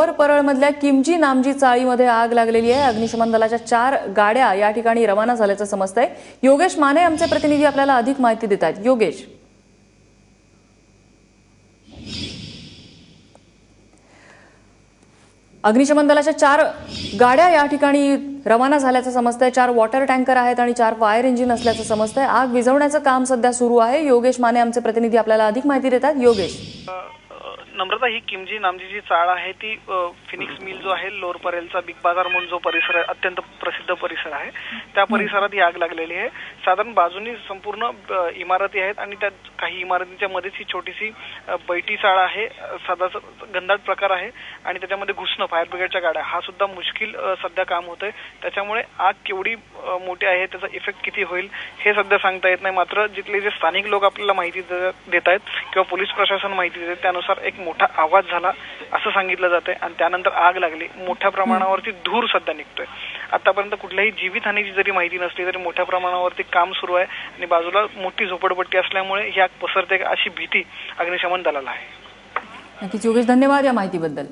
Lower परळमधल्या Kimji नामजी चाळीमध्ये आग लागलेली आहे. अग्निशमन दलाच्या चार गाड्या या ठिकाणी रवाना झाल्याचं समजतंय. योगेश माने आमचे प्रतिनिधी आपल्याला अधिक माहिती देत आहेत. योगेश. अग्निशमन दलाच्या चार गाड्या या ठिकाणी रवाना झाल्याचं समजतंय. चार वॉटर टँकर आहेत आणि चार फायर इंजिन असल्याचं समजतंय. आग विझवण्याचं काम सध्या सुरू आहे. योगेश माने आमचे प्रतिनिधी आपल्याला अधिक माहिती देतात योगेश. नम्रता ही किमजी नामची जी चाळ आहे. ती फिनिक्स मिल जो आहे लोअर परेलचा बिग बाजार म्हणून जो परिसर आहे अत्यंत प्रसिद्ध परिसर आहे. त्या परिसरात ही आग लागलेली आहे. साधारण बाजूनी संपूर्ण इमारती आहेत आणि त्यात काही इमारतींच्या मध्येच ही छोटीशी बैठी चाळ आहे. साधा गंधाट प्रकार आहे आणि त्याच्यामध्ये घुसणं फायर ब्रिगेडच्या गाड्या. हा सुद्धा मुश्किल सध्या काम होतंय. त्याच्यामुळे आग केवढी मोठी आहे त्याचा इफेक्ट किती होईल हे सध्या सांगता येत नाही. मात्र जिथले जे स्थानिक लोक आपल्याला माहिती देत आहेत किंवा पोलीस प्रशासन माहिती देते त्यानुसार एक मोठा आवाज झाला असं सांगितलं जातंय. आणि त्यानंतर आग लागली. मोठ्या प्रमाणावरती धूर सध्या निघतोय. आतापर्यंत कुठल्याही जीवितहानीची जरी माहिती नसली तरी मोठ्या प्रमाणावरती काम सुरू आहे. आणि बाजूला मोठी झोपडपट्टी असल्यामुळे ही आग पसरते अशी भीती अग्निशमन दलाला आहे. नक्कीच. योगेश धन्यवाद या माहितीबद्दल.